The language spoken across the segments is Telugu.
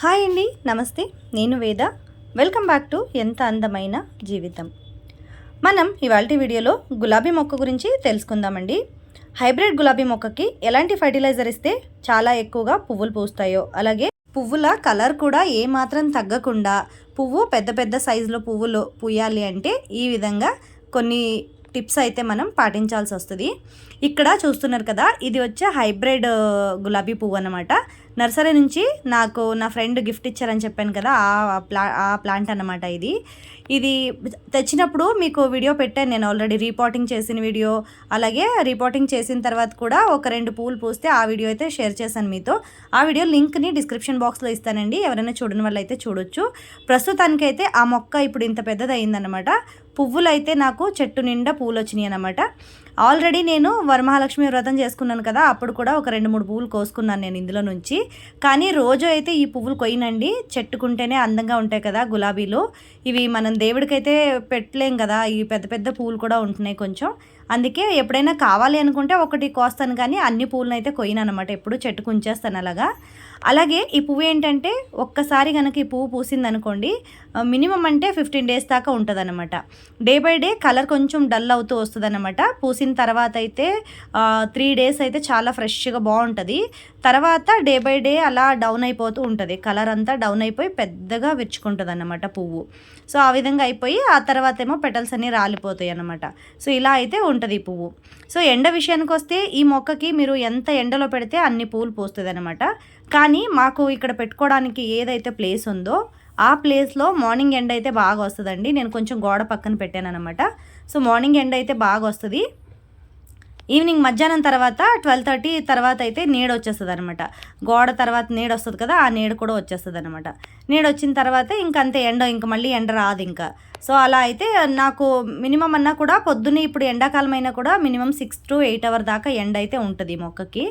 హాయ్ అండి నమస్తే. నేను వేద. వెల్కమ్ బ్యాక్ టు ఎంత అందమైన జీవితం. మనం ఇవాళ వీడియోలో గులాబీ మొక్క గురించి తెలుసుకుందామండి. హైబ్రిడ్ గులాబీ మొక్కకి ఎలాంటి ఫర్టిలైజర్ ఇస్తే చాలా ఎక్కువగా పువ్వులు పూస్తాయో అలాగే పువ్వుల కలర్ కూడా ఏమాత్రం తగ్గకుండా పువ్వు పెద్ద పెద్ద సైజులో పువ్వులు పూయాలి అంటే ఈ విధంగా కొన్ని టిప్స్ అయితే మనం పాటించాల్సి వస్తుంది. ఇక్కడ చూస్తున్నారు కదా ఇది వచ్చే హైబ్రిడ్ గులాబీ పువ్వు అనమాట నర్సరీ నుంచి నాకు నా ఫ్రెండ్ గిఫ్ట్ ఇచ్చారని చెప్పాను కదా ఆ ప్లా ఆ ప్లాంట్ అనమాట ఇది. ఇది తెచ్చినప్పుడు మీకు వీడియో పెట్టాను నేను ఆల్రెడీ రీపోర్టింగ్ చేసిన వీడియో అలాగే రిపోర్టింగ్ చేసిన తర్వాత కూడా ఒక రెండు పూలు పూస్తే ఆ వీడియో అయితే షేర్ చేశాను మీతో. ఆ వీడియో లింక్ని డిస్క్రిప్షన్ బాక్స్లో ఇస్తానండి ఎవరైనా చూడని వాళ్ళు అయితే చూడొచ్చు. ప్రస్తుతానికైతే ఆ మొక్క ఇప్పుడు ఇంత పెద్దదయిందనమాట పువ్వులు అయితే నాకు చెట్టు నిండా పూలు వచ్చినాయి అనమాట ఆల్రెడీ నేను వరమహాలక్ష్మి వ్రతం చేసుకున్నాను కదా అప్పుడు కూడా ఒక రెండు మూడు పువ్వులు కోసుకున్నాను నేను ఇందులో నుంచి. కానీ రోజు అయితే ఈ పువ్వులు కొయ్యనండి. చెట్టుకుంటేనే అందంగా ఉంటాయి కదా గులాబీలు. ఇవి మనం దేవుడికైతే పెట్టలేం కదా ఇవి పెద్ద పెద్ద పువ్వులు కూడా ఉంటున్నాయి కొంచెం. అందుకే ఎప్పుడైనా కావాలి అనుకుంటే ఒకటి కోస్తాను కానీ అన్ని పూలను అయితే కొయ్యను అనమాట ఎప్పుడు చెట్టుకు ఉంచేస్తాను అలాగా. అలాగే ఈ పువ్వు ఏంటంటే ఒక్కసారి కనుక ఈ పువ్వు పూసింది అనుకోండి మినిమం అంటే ఫిఫ్టీన్ డేస్ దాకా ఉంటుంది అనమాట డే బై డే కలర్ కొంచెం డల్ అవుతూ వస్తుంది అనమాట పూసిన తర్వాత అయితే త్రీ డేస్ అయితే చాలా ఫ్రెష్గా బాగుంటుంది. తర్వాత డే బై డే అలా డౌన్ అయిపోతూ ఉంటుంది. కలర్ అంతా డౌన్ అయిపోయి పెద్దగా విచ్చుకుంటుంది అన్నమాట పువ్వు. సో ఆ విధంగా అయిపోయి ఆ తర్వాత ఏమో పెటల్స్ అన్నీ రాలిపోతాయి అనమాట సో ఇలా అయితే ఉంటుంది పువ్వు. సో ఎండ విషయానికి వస్తే ఈ మొక్కకి మీరు ఎంత ఎండలో పెడితే అన్ని పువ్వులు పోస్తుంది అనమాట కానీ మాకు ఇక్కడ పెట్టుకోవడానికి ఏదైతే ప్లేస్ ఉందో ఆ ప్లేస్లో మార్నింగ్ ఎండ్ అయితే బాగా వస్తుందండి. నేను కొంచెం గోడ పక్కన పెట్టాను అనమాట సో మార్నింగ్ ఎండ్ అయితే బాగా వస్తుంది. ఈవినింగ్ మధ్యాహ్నం తర్వాత ట్వెల్వ్ థర్టీ తర్వాత అయితే నీడ వచ్చేస్తుంది అనమాట గోడ తర్వాత నీడ వస్తుంది కదా ఆ నీడ కూడా వచ్చేస్తుంది అనమాట నీడ వచ్చిన తర్వాత ఇంక అంతే ఎండ ఇంక మళ్ళీ ఎండ రాదు ఇంకా. సో అలా అయితే నాకు మినిమం అన్నా కూడా పొద్దున్నే ఇప్పుడు ఎండాకాలం అయినా కూడా minimum six to eight hour దాకా ఎండ అయితే ఉంటుంది మొక్కకి.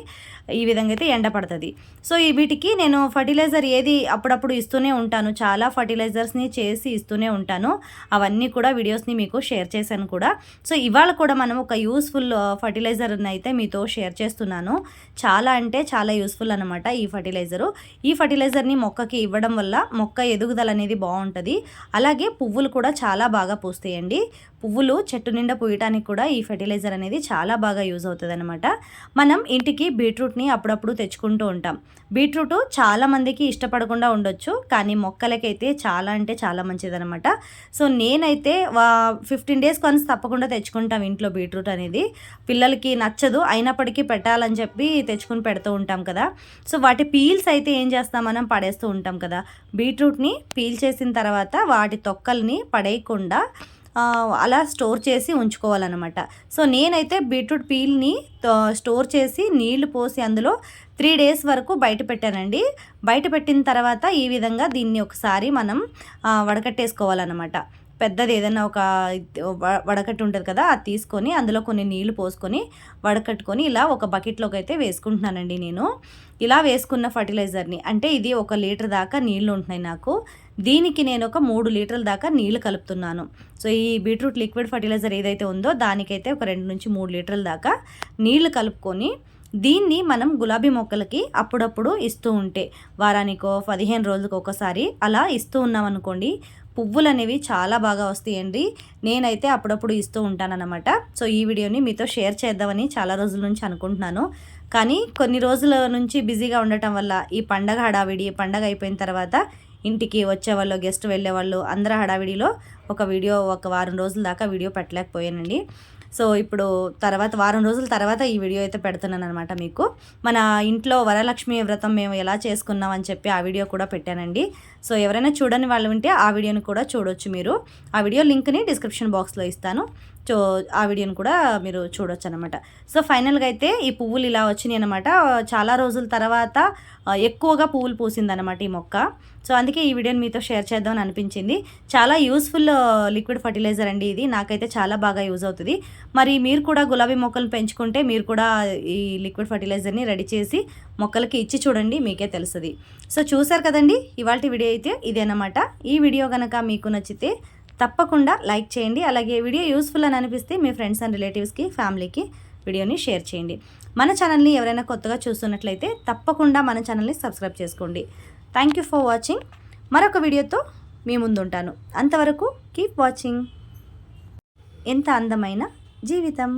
ఈ విధంగా అయితే ఎండ పడుతుంది. సో ఈ వీటికి నేను ఫర్టిలైజర్ ఏది అప్పుడప్పుడు ఇస్తూనే ఉంటాను. చాలా ఫర్టిలైజర్స్ని చేసి ఇస్తూనే ఉంటాను. అవన్నీ కూడా వీడియోస్ని మీకు షేర్ చేశాను కూడా. సో ఇవాళ కూడా మనం ఒక యూస్ఫుల్ ఫర్టిలైజర్ని అయితే మీతో షేర్ చేస్తున్నాను. చాలా అంటే చాలా యూస్ఫుల్ అనమాట ఈ ఫర్టిలైజరు. ఈ ఫర్టిలైజర్ని మొక్కకి ఇవ్వడం వల్ల మొక్క ఎదుగుదల అనేది బాగుంటుంది. అలాగే పువ్వులు కూడా చాలా బాగా పూస్తాయండి. పువ్వులు చెట్టు నిండా పూయటానికి కూడా ఈ ఫెర్టిలైజర్ అనేది చాలా బాగా యూజ్ అవుతుంది అనమాట మనం ఇంటికి బీట్రూట్ని అప్పుడప్పుడు తెచ్చుకుంటూ ఉంటాం. బీట్రూట్ చాలామందికి ఇష్టపడకుండా ఉండొచ్చు కానీ మొక్కలకైతే చాలా అంటే చాలా మంచిదనమాట సో నేనైతే ఫిఫ్టీన్ డేస్ కొన్స్ తప్పకుండా తెచ్చుకుంటాం ఇంట్లో బీట్రూట్ అనేది. పిల్లలకి నచ్చదు అయినప్పటికీ పెట్టాలని చెప్పి తెచ్చుకుని పెడుతూ ఉంటాం కదా. సో వాటి పీల్స్ అయితే ఏం చేస్తాం మనం? పడేస్తూ ఉంటాం కదా. బీట్రూట్ని పీల్ చేసిన తర్వాత వాటి తొక్కల్ని పడేయకుండా అలా స్టోర్ చేసి ఉంచుకోవాలన్నమాట. సో నేనైతే బీట్రూట్ పీల్ని స్టోర్ చేసి నీళ్ళు పోసి అందులో త్రీ డేస్ వరకు బయట పెట్టానండి. బయట పెట్టిన తర్వాత ఈ విధంగా దీన్ని ఒకసారి మనం వడకట్టేసుకోవాలన్నమాట. పెద్దది ఏదైనా ఒక వడకట్టు ఉంటుంది కదా అది తీసుకొని అందులో కొన్ని నీళ్ళు పోసుకొని వడకట్టుకొని ఇలా ఒక బకెట్లోకి అయితే వేసుకుంటున్నానండి నేను. ఇలా వేసుకున్న ఫర్టిలైజర్ని. అంటే ఇది ఒక లీటర్ దాకా నీళ్ళు ఉంటున్నాయి నాకు. దీనికి నేను ఒక మూడు లీటర్ల దాకా నీళ్ళు కలుపుతున్నాను. సో ఈ బీట్రూట్ లిక్విడ్ ఫర్టిలైజర్ ఏదైతే ఉందో దానికైతే ఒక రెండు నుంచి మూడు లీటర్ల దాకా నీళ్ళు కలుపుకొని దీన్ని మనం గులాబీ మొక్కలకి అప్పుడప్పుడు ఇస్తూ ఉంటే వారానికో పదిహేను రోజులకు ఒకసారి అలా ఇస్తూ ఉన్నామనుకోండి పువ్వులు అనేవి చాలా బాగా వస్తాయండి. నేనైతే అప్పుడప్పుడు ఇస్తూ ఉంటానన్నమాట. సో ఈ వీడియోని మీతో షేర్ చేద్దామని చాలా రోజుల నుంచి అనుకుంటున్నాను. కానీ కొన్ని రోజుల నుంచి బిజీగా ఉండటం వల్ల ఈ పండగ హడావిడి పండగ అయిపోయిన తర్వాత ఇంటికి వచ్చేవాళ్ళు గెస్ట్ వెళ్ళేవాళ్ళు అందరూ హడావిడిలో ఒక వీడియో ఒక వారం రోజుల దాకా వీడియో పెట్టలేకపోయానండి. సో ఇప్పుడు తర్వాత వారం రోజుల తర్వాత ఈ వీడియో అయితే పెడుతున్నాను అనమాట మీకు. మన ఇంట్లో వరలక్ష్మి వ్రతం మేము ఎలా చేసుకున్నాం అని చెప్పి ఆ వీడియో కూడా పెట్టానండి. సో ఎవరైనా చూడని వాళ్ళు ఉంటే ఆ వీడియోని కూడా చూడొచ్చు మీరు. ఆ వీడియో లింక్ని డిస్క్రిప్షన్ బాక్స్లో ఇస్తాను. ఆ వీడియోని కూడా మీరు చూడొచ్చు అనమాట సో ఫైనల్గా అయితే ఈ పువ్వులు ఇలా వచ్చినాయి అనమాట చాలా రోజుల తర్వాత ఎక్కువగా పువ్వులు పూసిందనమాట ఈ మొక్క. సో అందుకే ఈ వీడియోని మీతో షేర్ చేద్దామని అనిపించింది. చాలా యూస్ఫుల్ లిక్విడ్ ఫర్టిలైజర్ అండి ఇది. నాకైతే చాలా బాగా యూజ్ అవుతుంది. మరి మీరు కూడా గులాబీ మొక్కలు పెంచుకుంటే మీరు కూడా ఈ లిక్విడ్ ఫర్టిలైజర్ని రెడీ చేసి మొక్కలకి ఇచ్చి చూడండి మీకే తెలుస్తుంది. సో చూసారు కదండి? ఇవాళ వీడియో అయితే ఇదేనమాట. ఈ వీడియో కనుక మీకు నచ్చితే తప్పకుండా లైక్ చేయండి. అలాగే వీడియో యూస్ఫుల్ అని అనిపిస్తే మీ ఫ్రెండ్స్ అండ్ రిలేటివ్స్కి ఫ్యామిలీకి వీడియోని షేర్ చేయండి. మన ఛానల్ని ఎవరైనా కొత్తగా చూస్తున్నట్లయితే తప్పకుండా మన ఛానల్ని సబ్స్క్రైబ్ చేసుకోండి. థ్యాంక్ యూ ఫర్ వాచింగ్ మరొక వీడియోతో మీ ముందుంటాను. అంతవరకు కీప్ వాచింగ్ ఎంత అందమైన జీవితం.